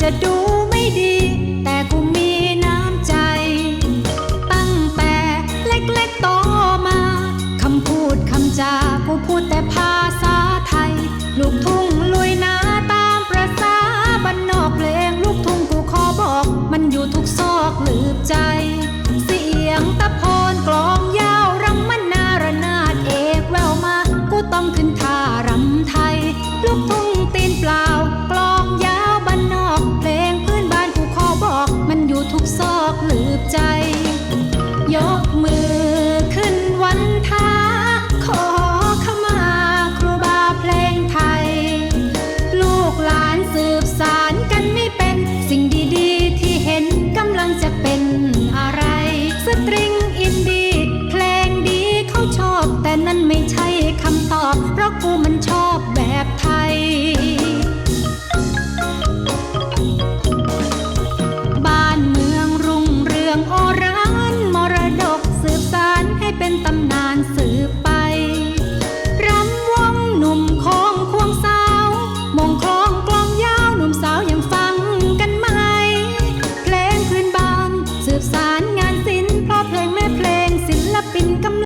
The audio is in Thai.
จะดูไม่ดี แต่กูมีน้ำใจ ตั้งแต่เล็กๆต่อมา คำพูดคำจากูพูดแต่ภาษาไทย ลูกทุ่งลุยนาตามประษาบรรนนอกเพลง ลูกทุ่งกูขอบอก มันอยู่ทุกซอกหลืบใจ ทุกซอกหลืบใจ สารง